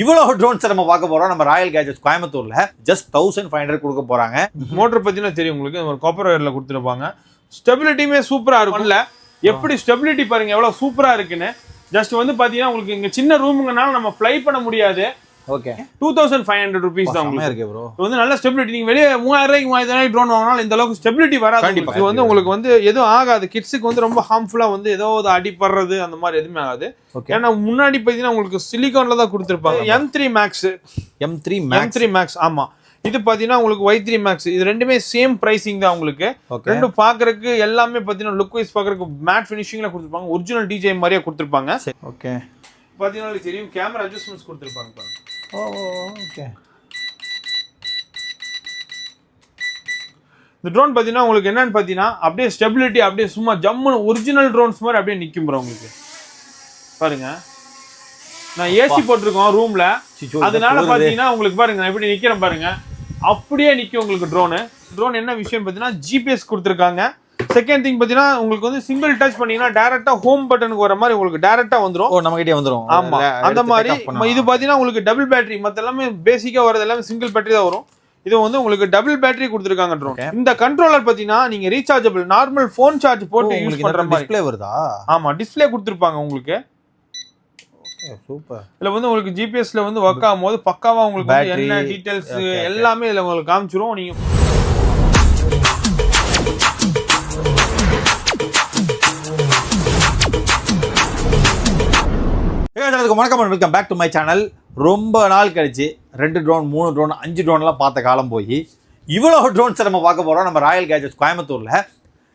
இவ்வளோ ட்ரோன்ஸ் நம்ம பார்க்க போறோம். நம்ம ராயல் கேஜெட்ஸ் கோயம்புத்தூர்ல. ஜஸ்ட் தௌசண்ட் ஃபைவ் ஹண்ட்ரட் கொடுக்க போறாங்க. மோட்டர் பத்தினா தெரியும் உங்களுக்கு. ஒரு காப்பர் ஒயர்ல கொடுத்துருப்பாங்க. ஸ்டெபிலிட்டியுமே சூப்பரா இருக்கும்ல. எப்படி ஸ்டெபிலிட்டி பாருங்க எவ்வளவு சூப்பரா இருக்குன்னு. ஜஸ்ட் வந்து பாத்தீங்கன்னா உங்களுக்கு இங்க சின்ன ரூமுங்கனால நம்ம ஃப்ளை பண்ண முடியாது. Okay two thousand five hundred rupees தான் உங்களுக்கு. இருக்கு ப்ரோ வந்து நல்ல ஸ்டெபிலிட்டி நீங்க வெளியே மூவாயிரம் ரூபாய்க்கு மூவாயிரம் ட்ரோன் வாங்கினாலும் இந்த அளவுக்கு ஸ்டெபிலிட்டி வராது. இது வந்து உங்களுக்கு வந்து எதுவும் ஆகாது. கிட்ஸுக்கு வந்து ரொம்ப ஹார்ம்ஃபுல்லா வந்து ஏதோ ஒரு அடிப்படுறது அந்த மாதிரி எதுவுமே ஆகாது. ஏன்னா முன்னாடி பாத்தீங்கன்னா உங்களுக்கு சிலிகான்ல தான் கொடுத்துருப்பாங்க. M three Max M three M three Max ஆமா. இது பாத்தீங்கன்னா உங்களுக்கு ஒய் த்ரீ மேக்ஸ் இது ரெண்டுமே சேம் பிரைசிங் தான் உங்களுக்கு. ஓகே ரெண்டும் பாக்குறதுக்கு எல்லாமே பாத்தீங்கன்னா லுக் வைஸ் மேட் ஃபினிஷிங்ல கொடுத்துருப்பாங்க. ஒரிஜினல் டிஜே மாதிரியே கொடுத்துருப்பாங்க. ஓகே உங்களுக்கு தெரியும். கேமரா அட்ஜஸ்ட்மெண்ட்ஸ் கொடுத்துருப்பாங்க பாருங்க. ஓ ஓகே இந்த ட்ரோன் பாத்தீங்கன்னா உங்களுக்கு என்னன்னு பாத்தீங்கன்னா அப்படியே ஸ்டெபிலிட்டி அப்படியே சும்மா ஜம்முன்னு ஒரிஜினல் ட்ரோன்ஸ் மாதிரி அப்படியே நிக்கும் bro உங்களுக்கு. பாருங்க. நான் ஏசி போட்டிருக்கோம் ரூம்ல அதனால இது பாத்தீங்கன்னா உங்களுக்கு பாருங்க நான் எப்படி நிக்கிறேன் பாருங்க. அப்படியே நிக்கும் உங்களுக்கு ட்ரோனு ட்ரோன் என்ன விஷயம் பாத்தீங்கன்னா ஜிபிஎஸ் கொடுத்துருக்காங்க. செகண்ட் திங் பாத்தீங்கன்னா உங்களுக்கு வந்து சிங்கிள் டச் பண்ணீங்கன்னா டேரக்டா ஹோம் பட்டனுக்கு வர மாதிரி உங்களுக்கு டேரக்டா வந்துரும். ஓ நம்ம கிட்டே வந்துரும். ஆமா. அந்த மாதிரி. இது பாத்தீங்கன்னா உங்களுக்கு டபுள் பேட்டரி மத்த எல்லாமே பேசிக்கா வரது எல்லாமே சிங்கிள் பேட்டரி தான் வரும். இது வந்து உங்களுக்கு டபுள் பேட்டரி கொடுத்துருக்காங்க ட்ரோன். இந்த கண்ட்ரோலர் பாத்தீங்கன்னா நீங்க ரீசார்ஜபிள் நார்மல் ஃபோன் சார்ஜ் போட்டு யூஸ் பண்ற மாதிரி டிஸ்ப்ளே வருதா? ஆமா டிஸ்ப்ளே கொடுத்துருப்பாங்க உங்களுக்கு. சூப்பர் இதுல வந்து உங்களுக்கு ஜிபிஎஸ்ல வந்து ஒர்க் ஆகும்போது பக்காவா உங்களுக்கு. என்ன டீடைல்ஸ். எல்லாமே இதுல உங்களுக்கு காமிச்சிரும். நீங்க அதுக்கு வணக்கம் welcome back to my channel ரொம்ப நாள் கழிச்சு ரெண்டு ட்ரோன் மூணு ட்ரோன் அஞ்சு ட்ரோன்லாம் பார்த்த காலம் போய் இவ்வளோ ட்ரோன்ஸை நம்ம பார்க்க போகிறோம் நம்ம ராயல் கேஜஸ் கோயம்புத்தூரில்.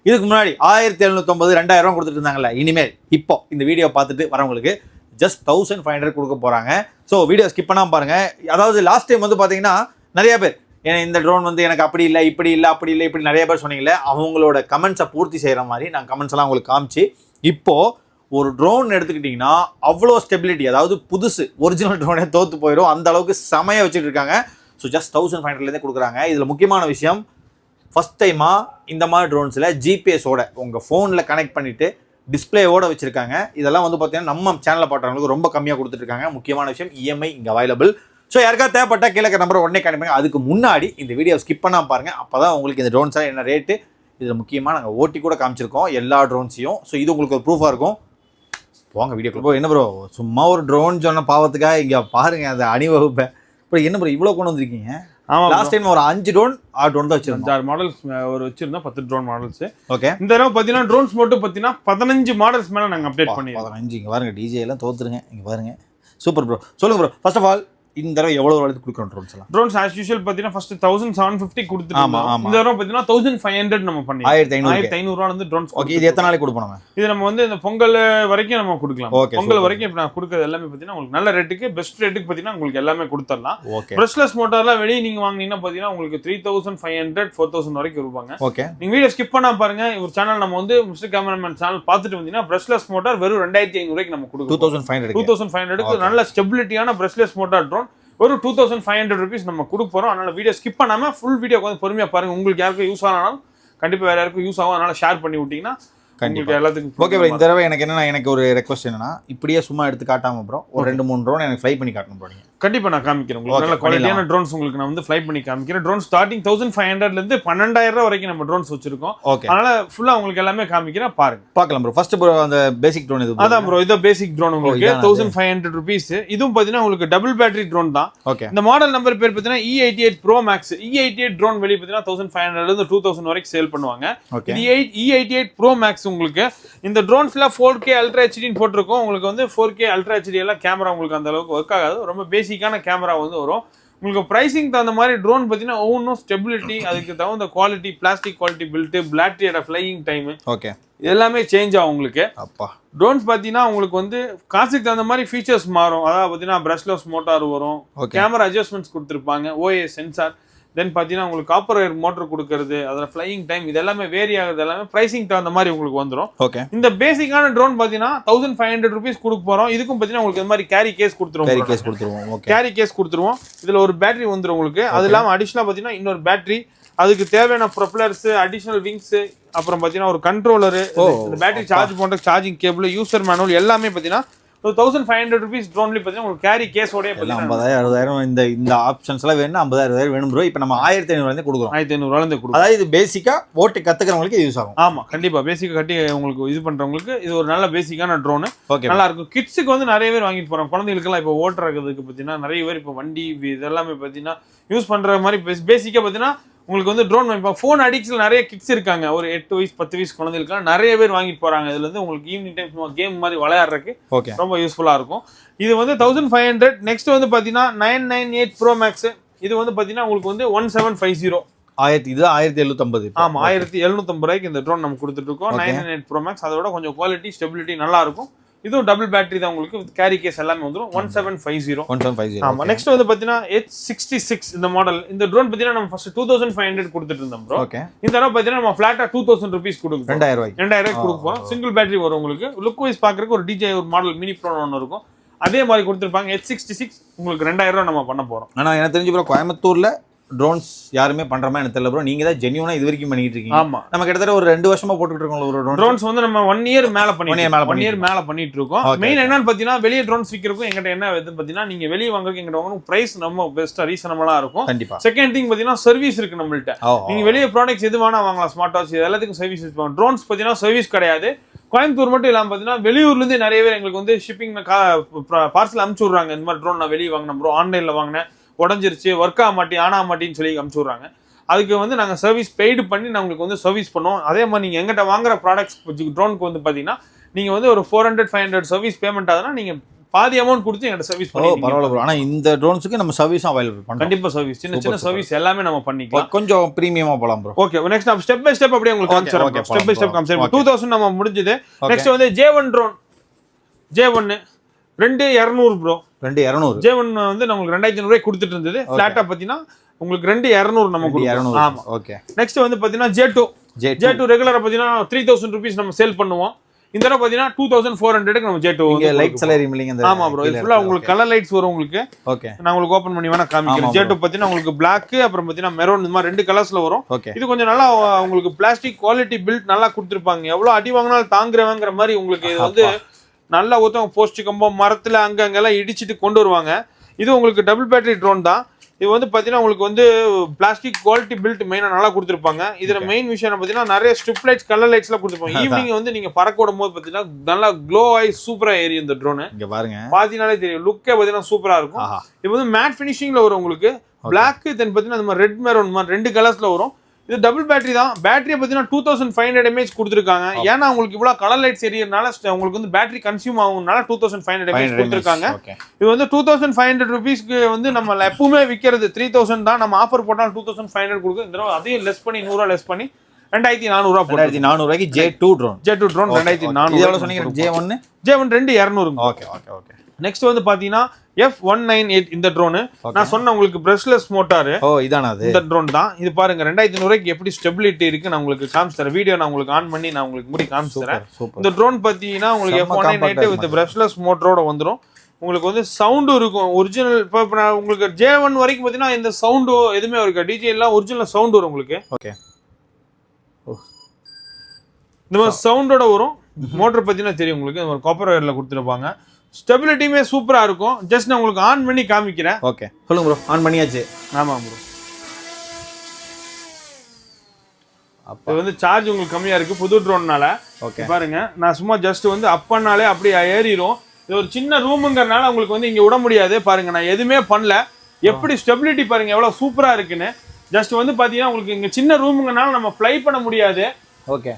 இதுக்கு முன்னாடி ஆயிரத்தி எழுநூத்தொம்பது ரெண்டாயிரம் கொடுத்துட்டு இருந்தாங்கல்ல. இனிமேல் இப்போ இந்த வீடியோ பார்த்துட்டு வரவங்களுக்கு ஜஸ்ட் தௌசண்ட் ஃபைவ் ஹண்ட்ரட் கொடுக்க போகிறாங்க ஸோ வீடியோ ஸ்கிப் பண்ணாமல் பாருங்கள் அதாவது லாஸ்ட் டைம் வந்து பார்த்தீங்கன்னா நிறைய பேர் ஏன்னா இந்த ட்ரோன் வந்து எனக்கு அப்படி இல்லை இப்படி இல்லை அப்படி இல்லை இப்படி நிறைய பேர் சொன்னீங்களே அவங்களோட கமெண்ட்ஸை பூர்த்தி செய்கிற மாதிரி நான் கமெண்ட்ஸ் எல்லாம் உங்களுக்கு காமிச்சு இப்போது ஒரு ட்ரோன் எடுத்துக்கிட்டிங்கன்னா அவ்வளோ ஸ்டெபிலிட்டி அதாவது புதுசு ஒரிஜினல் ட்ரோனே தோற்று போயிடும் அந்த அளவுக்கு செமையாக வச்சுட்டு இருக்காங்க. ஸோ ஜஸ்ட் தௌசண்ட் ஃபைவ் ஹண்ட்ரட்லேருந்தே கொடுக்குறாங்க. இதில் முக்கியமான விஷயம் ஃபஸ்ட் டைமாக இந்த மாதிரி ட்ரோன்ஸில் ஜிபிஎஸோட உங்கள் ஃபோனில் கனெக்ட் பண்ணிவிட்டு டிஸ்பிளேவோட வச்சுருக்காங்க. இதெல்லாம் வந்து பார்த்தீங்கன்னா நம்ம சேனலில் பாட்டுறவங்களுக்கு ரொம்ப கம்மியாக கொடுத்துட்ருக்காங்க முக்கியமான விஷயம் இஎம்ஐ இங்கே அவைலபிள் ஸோ யாருக்காவது தேவைப்பட்டால் கீழே நம்பர் உடனே கண்டிப்பாங்க அதுக்கு முன்னாடி இந்த வீடியோ ஸ்கிப் பண்ணால் பாருங்கள் அப்போ தான் உங்களுக்கு இந்த ட்ரோன்ஸாக என்ன ரேட்டு இதில் முக்கியமாக நாங்கள் ஓட்டி கூட காமிச்சிருக்கோம். எல்லா ட்ரோன்ஸையும் ஸோ இது உங்களுக்கு ஒரு ப்ரூஃபாக இருக்கும். போங்க வீடியோக்குள்ள போ என்ன ப்ரோ? சும்மா ஒரு ட்ரோன் சொன்ன பாவத்துக்காக இங்கே பாருங்க அந்த அணிவகுப்பை. ப்ரோ என்ன ப்ரோ இவ்வளோ கொண்டு வந்திருக்கீங்க? ஆமா லாஸ்ட் டைம் ஒரு அஞ்சு ட்ரோன் ஆறு ட்ரோன் தான் வச்சிருந்தோம். அஞ்சாறு மாடல்ஸ் ஒரு வச்சிருந்தோம் பத்து ட்ரோன் மாடல்ஸ் ஓகே இந்த தடவை பாத்தீங்கன்னா ட்ரோன்ஸ் மட்டும் பாத்தீங்கன்னா பதினஞ்சு மாடல்ஸ் மேல நாங்க அப்டேட் பண்ணிருக்கோம் பதினஞ்சு இங்கே பாருங்க டிஜே எல்லாம் தோத்துருங்க இங்கே பாருங்க. Super bro. சொல்லுங்க ப்ரோ ஃபர்ஸ்ட் ஆஃப் ஆல் இந்த தடவை எவ்வளோ வளர்த்து கொடுக்குறோம் ட்ரோன்ஸ் எல்லாம்? ட்ரோன்ஸ் ஆஸ் யூஷுவல் பாத்தீங்கன்னா ஃபர்ஸ்ட் தௌசண்ட் செவன் ஃபிஃப்டி ஆமா. இந்த தடவை பாத்தீங்கன்னா தௌசண்ட் ஃபைவ் ஹண்ட்ரட் நம்ம பண்ணி ஆயிரத்தி ஐநூறு ஆயிரத்தி ஐநூறு ரூபா வந்து ட்ரோன்ஸ் ஓகே இது எத்தனை நாளைக்கு கொடுப்போம் நம்ம? இது நம்ம வந்து இந்த பொங்கல் வரைக்கும் நம்ம கொடுக்கலாம். Okay, பொங்கல். வரைக்கும் இப்ப நான் கொடுக்கறது எல்லாமே பாத்தீங்கன்னா உங்களுக்கு நல்ல ரேட்டுக்கு பெஸ்ட் ரேட்டுக்கு பாத்தீங்கன்னா உங்களுக்கு எல்லாமே கொடுத்துடலாம். ஓகே. பிரஷ்லெஸ் மோட்டார்லாம் வெளியே நீங்க வாங்குனீங்கன்னா பாத்தீங்கன்னா உங்களுக்கு three thousand five hundred four thousand வரைக்கும் இருப்பாங்க. ஓகே. நீங்க வீடியோ ஸ்கிப் பண்ணா பாருங்க. ஒரு சேனல் நம்ம வந்து மிஸ்டர் கேமராமேன் சேனல் பார்த்துட்டு வந்தீங்கன்னா பிரஷ்லெஸ் மோட்டார் வெறும் ரெண்டாயிரத்தி ஐநூறுக்கு நம்ம டூ கொடுக்கும் thousand five two hundred thousand five hundred நல்ல ஸ்டெபிலிட்டியான பிரஷ்லெஸ் மோட்டார் ட்ரோன் ஒரு two thousand five hundred rupees நம்ம கொடுக்க அதனால வீடியோ ஸ்கிப் பண்ணாம ஃபுல் வீடியோ வந்து பொறுமையா பாருங்க. உங்களுக்கு யாருக்கும் யூஸ் ஆனாலும் கண்டிப்பா வேற யாருக்கும் யூஸ் ஆகும். அதனால ஷேர் பண்ணி விட்டீங்கன்னா கண்டிப்பா. உங்களுக்கு எல்லாத்துக்கும் ஓகே இந்த தடவை எனக்கு என்னன்னா எனக்கு ஒரு ரெக்வஸ்ட் என்னன்னா இப்படியே சும்மா எடுத்து காட்டாம ப்ரோ ஒரு ரெண்டு மூணு ட்ரோன் எனக்கு ஃப்ளை பண்ணி காட்டணும் ப்ரோ கண்டிப்பா நான் காமிக்கிறேன். உங்களுக்கு நல்ல குவாலிட்டியான ட்ரோன்ஸ் உங்களுக்கு நான் வந்து ஃப்ளை பண்ணி காமிக்கிறேன். ட்ரோன் ஸ்டார்டிங் தௌசண்ட் ஃபைவ் ஹண்ட்ரட்ல இருந்து பன்னெண்டாயிரம் ரூபாய் வரைக்கும் நம்ம ட்ரோன்ஸ் வச்சிருக்கோம். ஓகே அதனால ஃபுல்லா உங்களுக்கு எல்லாமே காமிக்கிறேன். பாருங்க. பார்க்கலாம் ப்ரோ ஃபர்ஸ்ட் ப்ரோ அந்த பேசிக் ட்ரோன் இது அதான் ப்ரோ இது பேசிக் ட்ரோன் உங்களுக்கு. தௌசண்ட் ஃபைவ் ஹண்ட்ரட் ருபீஸ் இதுவும் பாத்தீங்கன்னா உங்களுக்கு டபுள் பேட்டரி ட்ரோன் தான். ஓகே இந்த மாடல் நம்பர் பேர் பார்த்தீங்கன்னா E eighty eight Pro Max E eighty eight drone வெளியே பார்த்தீங்கன்னா தௌசண்ட் ஃபைவ் ஹண்ட்ரட்ல இருந்து டூ தௌசண்ட் வரைக்கும் சேல் பண்ணுவாங்க. ஓகே இது eight E eighty eight Pro Max உங்களுக்கு. இந்த ட்ரோன்ஸ்ல ஃபோர் கே அல்ட்ரா ஹெச்டின்னு போட்டிருக்கோம். உங்களுக்கு வந்து ஃபோர் கே அல்ட்ரா ஹெச்டி எல்லாம் கேமரா உங்களுக்கு அந்த அளவுக்கு ஒர்க் ஆகாது. ரொம்ப பேசிக்கான கேமரா வந்து வரும். உங்களுக்கு பிரைசிங் தகுந்த மாதிரி ட்ரோன் பார்த்தீங்கன்னா ஒவ்வொன்றும் ஸ்டெபிலிட்டி அதுக்கு தகுந்த குவாலிட்டி பிளாஸ்டிக் குவாலிட்டி பில்ட்டு பிளாட்டரியோட ஃப்ளையிங் டைம் ஓகே எல்லாமே சேஞ்ச் ஆகும் உங்களுக்கு. அப்பா. ட்ரோன்ஸ் பார்த்தீங்கன்னா உங்களுக்கு வந்து காசுக்கு தகுந்த மாதிரி ஃபீச்சர்ஸ் மாறும். அதாவது பார்த்தீங்கன்னா பிரஷ்லெஸ் மோட்டார் வரும். கேமரா அட்ஜஸ்ட்மெண்ட்ஸ் கொடுத்துருப்பாங்க. ஓஏ சென்சார் தென் பார்த்தீங்கன்னா உங்களுக்கு காப்பர் ஒயர் மோட்டர் கொடுக்கறது அதில் ஃப்ளையிங் டைம் இது எல்லாமே வேரி ஆகுது எல்லாமே ப்ரைசிங் தகுந்த மாதிரி உங்களுக்கு வந்துடும் ஓகே இந்த பேசிக்கான ட்ரோன் பார்த்தீங்கன்னா தௌசண்ட் ஃபைவ் ஹண்ட்ரட் ருபீஸ் கொடுக்க போகிறோம் இதுக்கும் பார்த்தீங்கன்னா உங்களுக்கு இந்த மாதிரி கேரி கேஸ் கேரி கொடுத்துருவோம் கேஸ் கொடுத்துருவோம். கேரி கேஸ் கொடுத்துருவோம். இதில் ஒரு பேட்டரி வந்துடும் உங்களுக்கு. அது இல்லாமல் அடிஷ்னலாக பார்த்தீங்கன்னா இன்னொரு பேட்டரி அதுக்கு தேவையான ப்ரொப்பலர்ஸ் அடிஷனல் விங்ஸ் அப்புறம் பார்த்தீங்கன்னா ஒரு கண்ட்ரோலரு பேட்டரி சார்ஜ் பண்ணுற சார்ஜிங் கேபிள் யூசர் மேனுவல் எல்லாமே பார்த்தீங்கன்னா ஒரு தௌசண்ட் ஃபைவ் ஹண்ட்ரட் ருபீஸ் ட்ரோன்லேயே பார்த்தீங்கன்னா உங்களுக்கு கேரி கேஸோடய ஐம்பதாயிரம் அறுபதாயிரம் இந்த இந்த ஆப்ஷன்ஸ் எல்லாம் வேணும் ஐம்பதாயிரம் அறுபதாயிரம் வேணும் ப்ரோ இப்போ நம்ம ஆயிரத்தி ஐநூறுலேருந்து கொடுக்குறோம். ஆயிரத்தி ஐநூறுவாலேருந்து கொடுக்கும் அதாவது இது பேசிக்கா ஓட்டு கத்துக்கிறவங்களுக்கு யூஸ் ஆகும். ஆமா கண்டிப்பா. பேசிக்கா கட்டி உங்களுக்கு இது பண்றவங்களுக்கு இது ஒரு நல்ல பேசிக்கான ட்ரோன் ஓகே நல்லா இருக்கும் கிட்ஸுக்கு வந்து நிறைய பேர் வாங்கிட்டு போறாங்க. குழந்தைகளுக்கெல்லாம் இப்போ ஓட்டுறதுக்கு பார்த்தீங்கன்னா நிறைய பேர் இப்போ வண்டி இது இதெல்லாமே பார்த்தீங்கன்னா யூஸ் பண்ற மாதிரி பேசிக்கா பார்த்தீங்கன்னா உங்களுக்கு வந்து ட்ரோன் இப்போ ஃபோன் அடிக்ஸில் நிறைய கிட்ஸ் இருக்காங்க. ஒரு எட்டு வயசு பத்து வயசு குழந்தைகளுக்குலாம் நிறைய பேர் வாங்கிட்டு போறாங்க. இதுல இருந்து உங்களுக்கு ஈவினிங் டைம் கேம் மாதிரி விளையாடுறதுக்கு ஓகே ரொம்ப யூஸ்ஃபுல்லா இருக்கும். இது வந்து தௌசண்ட் ஃபைவ் ஹண்ட்ரட் நெக்ஸ்ட் வந்து பார்த்தீங்கன்னா nine nine eight Pro Max இது வந்து பார்த்தீங்கன்னா உங்களுக்கு வந்து ஒன் செவன் ஃபைவ் ஜீரோ ஆயிரத்தி இது ஆயிரத்தி எழுநூத்தம்பது ஆமா ஆயிரத்தி எழுநூத்தம்பது ரூபாய்க்கு இந்த ட்ரோன் நம்ம கொடுத்துட்டு இருக்கோம். Okay. Nine eight Pro Max அதோட கொஞ்சம் குவாலிட்டி ஸ்டெபிலிட்டி நல்லா இருக்கும். இதுவும் டபுள் பேட்டரி தான் உங்களுக்கு. கேரி கேஸ் எல்லாமே வந்துரும். One seven five zero one seven five ஆமா. நெக்ஸ்ட் வந்து பாத்தீங்கன்னா எச் சிக்ஸ்டி சிக்ஸ் இந்த மாடல் இந்த ட்ரோன் பாத்தீங்கன்னா நம்ம first two thousand five hundred கொடுத்துட்டு இருந்தோம் ப்ரோ ஓகே இந்த தடவை பாத்தீங்கன்னா நம்ம ஃபிளாட்டா டூ தௌசண்ட் ருபீஸ் கொடுக்கும் ரெண்டாயிரம் ரூபாய்க்கு. ரெண்டாயிரம் ரூபாய்க்கு கொடுக்க போறோம். சிங்கிள் பேட்டரி வரும் உங்களுக்கு. லுக் வைஸ் பாக்குறதுக்கு ஒரு டிஜே ஒரு மாடல் மினி ப்ரோ ஒன்று இருக்கும். அதே மாதிரி கொடுத்துருப்பாங்க. எச் சிக்ஸ்டி சிக்ஸ் உங்களுக்கு ரெண்டாயிரம் ரூபாய் நம்ம பண்ண போறோம். ஆனா எனக்கு தெரிஞ்சு ப்ரோ கோயம்புத்தூர்ல ட்ரோன்ஸ் யாருமே பண்ற மாதிரி எனக்கு தெரியல ப்ரோ நீங்க தான் ஜென்யூனா இது வரைக்கும் பண்ணிட்டு இருக்கீங்க. ஆமா. நம்ம கிட்டத்தட்ட ஒரு ரெண்டு வருஷமா போட்டுக்கிட்டு இருக்கோம் ஒரு ட்ரோன் ட்ரோன்ஸ் வந்து நம்ம ஒன் இயர் மேல பண்ணி மேல ஒன் இயர் மேல பண்ணிட்டு இருக்கோம். மெயின் என்னன்னு பாத்தீங்கன்னா வெளியே ட்ரோன்ஸ் விற்கிறதுக்கும் எங்கிட்ட என்ன இது பாத்தீங்கன்னா நீங்க வெளியே வாங்குறதுக்கு எங்கிட்ட வாங்கணும். பிரைஸ் நம்ம பெஸ்டா ரீசனபிளா இருக்கும். கண்டிப்பா. செகண்ட் திங் பாத்தீங்கன்னா சர்வீஸ் இருக்கு நம்மள்ட்ட. நீங்க வெளியே ப்ராடக்ட்ஸ் எது வேணா வாங்கலாம் ஸ்மார்ட் வாட்ச் எல்லாத்துக்கும் சர்வீஸ் இருப்பாங்க ட்ரோன்ஸ் பாத்தீங்கன்னா சர்வீஸ் கிடையாது. கோயம்புத்தூர் மட்டும் இல்லாம பாத்தீங்கன்னா வெளியூர்ல இருந்து நிறைய பேர் எங்களுக்கு வந்து ஷிப்பிங் பார்சல் அனுப்பிச்சு விடுறாங்க. இந்த மாதிரி ட்ரோன் நான் வெளியே வாங்கினேன் ப்ரோ ஆன்லைன்ல வாங்கினேன். உடஞ்சிருச்சு ஒர்க் ஆக மாட்டேன் ஆனா மாட்டேன்னு சொல்லி அனுப்பிச்சு விடுறாங்க. அதுக்கு வந்து நாங்கள் சர்வீஸ் பெய்டு பண்ணி நான் உங்களுக்கு வந்து சர்வீஸ் பண்ணுவோம். அதே மாதிரி நீங்கள் எங்கிட்ட வாங்குற ப்ராடக்ட்ஸ் ட்ரோனுக்கு வந்து பார்த்தீங்கன்னா நீங்கள் வந்து ஒரு four hundred five hundred service payment ஆகுதுன்னா நீங்கள் பாதி அமௌண்ட் கொடுத்து எங்கிட்ட சர்வீஸ் பண்ணி பரவாயில்ல ப்ரோ ஆனா இந்த ட்ரோன்ஸுக்கு நம்ம சர்வீஸும் அவைலபிள் பண்றோம். கண்டிப்பா சர்வீஸ் சின்ன சின்ன சர்வீஸ் எல்லாமே நம்ம பண்ணிக்கலாம். கொஞ்சம் பிரீமியமா போலாம் ப்ரோ ஓகே நெக்ஸ்ட் நம்ம ஸ்டெப் பை ஸ்டெப் அப்படியே உங்களுக்கு காமிச்சிடறோம் ஸ்டெப் பை ஸ்டெப். காமிச்சிடறோம் டூ தௌசண்ட் நம்ம முடிஞ்சது. நெக்ஸ்ட் வந்து ஜே ஒன் ட்ரோன் ஜே ஒன்னு ரெண்டு இரநூறு ப்ரோ ரெண்டு இரநூறு. ஜே ஒன் வந்து நம்மளுக்கு ரெண்டாயிரத்தி ஐநூறு கொடுத்துட்டு இருந்தது. ஃபிளாட்டா பார்த்தீங்கன்னா உங்களுக்கு ரெண்டு இரநூறு நம்ம கொடுக்குறோம் இரநூறு. ஆமா. ஓகே நெக்ஸ்ட் வந்து பார்த்தீங்கன்னா ஜே டூ ஜே டூ ரெகுலரா பார்த்தீங்கன்னா த்ரீ தௌசண்ட் ருபீஸ் நம்ம சேல் பண்ணுவோம். இந்த தடவை பார்த்தீங்கன்னா டூ தௌசண்ட் ஃபோர் ஹண்ட்ரடுக்கு நம்ம ஜே டூ இங்க லைட்ஸ் எல்லாம் எரியுமில்லைங்க இந்த ஆமா ப்ரோ இது ஃபுல்லா உங்களுக்கு கலர் லைட்ஸ் வரும் உங்களுக்கு. ஓகே நான் உங்களுக்கு ஓப்பன் பண்ணி வேணா காமிக்கிறேன். ஆமா ஜே டூ பார்த்தீங்கன்னா உங்களுக்கு பிளாக் அப்புறம் பார்த்தீங்கன்னா மெரோன் இந்த மாதிரி ரெண்டு கலர்ஸ்ல வரும். ஓகே இது கொஞ்சம் நல்லா உங்களுக்கு பிளாஸ்டிக் குவாலிட்டி பில்ட் நல்லா கொடுத்துருப்பாங்க. எவ்வளவு அடி வாங்கினாலும் தாங்குறவங்கிற மாதிரி உங்களுக்கு இது வந்து நல்லா ஒருத்தவங்க போஸ்ட் கம்பம் மரத்துல அங்க அங்கெல்லாம் இடிச்சிட்டு கொண்டு வருவாங்க. இது உங்களுக்கு டபுள் பேட்டரி ட்ரோன் தான். இது வந்து பார்த்தீங்கன்னா உங்களுக்கு வந்து பிளாஸ்டிக் குவாலிட்டி பில்ட் மெயினாக நல்லா கொடுத்துருப்பாங்க. இதுல மெயின் விஷயம் பார்த்தீங்கன்னா நிறைய ஸ்ட்ரிப் லைட்ஸ் கலர் லைட்ஸ்லாம் கொடுத்துருப்பாங்க. ஈவினிங் வந்து நீங்க பறக்க விடும் போது பார்த்தீங்கன்னா நல்லா க்ளோ ஆகி சூப்பரா ஏறி இந்த ட்ரோனு இங்க பாருங்க. பார்த்தீங்கனாலே தெரியும். லுக்கே பார்த்தீங்கன்னா சூப்பரா இருக்கும். இது வந்து மேட் ஃபினிஷிங்ல வரும் உங்களுக்கு. பிளாக் தென் பார்த்தீங்கன்னா இந்த மாதிரி ரெட் மெரூன் மாதிரி ரெண்டு கலர்ஸ்ல வரும். இது டபுள் பேட்டரி தான். பேட்டரியை பார்த்தீங்கன்னா two thousand five hundred mAh கொடுத்துருக்காங்க. ஏன்னா உங்களுக்கு இவ்வளோ கலர் லைட்ஸ் எரியறனால உங்களுக்கு வந்து battery consume ஆகும்னால two thousand five hundred mAh கொடுத்துருக்காங்க. இது வந்து டூ தௌசண்ட் ஃபைவ் ஹண்ட்ரட் ருபீஸ்க்கு வந்து நம்ம எப்பவுமே விற்கிறது த்ரீ தௌசண்ட் தான். நம்ம ஆஃபர் போட்டாலும் டூ தௌசண்ட் ஃபைவ் ஹண்ட்ரட் கொடுக்கும் இந்த தடவை அதையும் லெஸ் பண்ணி நூறுரூவா லெஸ் பண்ணி ரெண்டாயிரத்தி நானூறுரூவா ரெண்டாயிரத்தி நானூறு ரூபாய்க்கு J two drone J two drone ரெண்டாயிரத்தி நானூறு சொன்னீங்க ஜே ஒன்னு ஜே ஒன் ரெண்டு இரநூறுங்க. ஓகே ஓகே ஓகே நெக்ஸ்ட் வந்து பாத்தீங்கன்னா எஃப் ஒன் நைன் எயிட் இந்த ட்ரோனு நான் சொன்ன உங்களுக்கு பிரஷ்லெஸ் மோட்டாரு ஓ இதானா அது? இந்த ட்ரோன் தான். இது பாருங்க ரெண்டாயிரத்தி நூறுக்கு எப்படி ஸ்டெபிலிட்டி இருக்கு நான் உங்களுக்கு காமிச்சு தரேன். வீடியோ நான் உங்களுக்கு ஆன் பண்ணி நான் உங்களுக்கு முடி காமிச்சு தரேன். இந்த ட்ரோன் பார்த்தீங்கன்னா உங்களுக்கு எஃப் ஒன் நைன் ஆ வித் பிரஷ்லெஸ் மோட்டரோட வந்துடும் உங்களுக்கு வந்து சவுண்டும் இருக்கும் ஒரிஜினல் இப்போ இப்போ நான் உங்களுக்கு ஜே ஒன் வரைக்கும் பார்த்தீங்கன்னா இந்த சவுண்டோ எதுவுமே இருக்கு டிஜே எல்லாம் ஒரிஜினல் சவுண்ட் வரும் உங்களுக்கு. ஓகே இந்த மாதிரி சவுண்டோட வரும். மோட்டர் பார்த்தீங்கன்னா தெரியும் உங்களுக்கு. காப்பர் ஒயரில் கொடுத்துருப்பாங்க. ஸ்டெபிலிட்டியுமே சூப்பராக இருக்கும். ஜஸ்ட் நான் உங்களுக்கு ஆன் பண்ணி காமிக்கிறேன். ஓகே சொல்லுங்க ப்ரோ ஆன் பண்ணியாச்சு. ஆமாம் ப்ரோ இது வந்து சார்ஜ் உங்களுக்கு கம்மியா இருக்கு. புது ட்ரோன்னால ஓகே பாருங்க. நான் சும்மா ஜஸ்ட் வந்து அப் பண்ணாலே அப்படியே ஏறிடும் இது ஒரு சின்ன ரூமுங்கிறனால உங்களுக்கு வந்து இங்க விட முடியாது. பாருங்க நான் எதுவுமே பண்ணல. எப்படி ஸ்டெபிலிட்டி பாருங்க எவ்வளவு சூப்பரா இருக்குன்னு. ஜஸ்ட் வந்து பாத்தீங்கன்னா உங்களுக்கு இங்க சின்ன ரூமுங்கிறனால நம்ம ஃப்ளை பண்ண முடியாது. ஓகே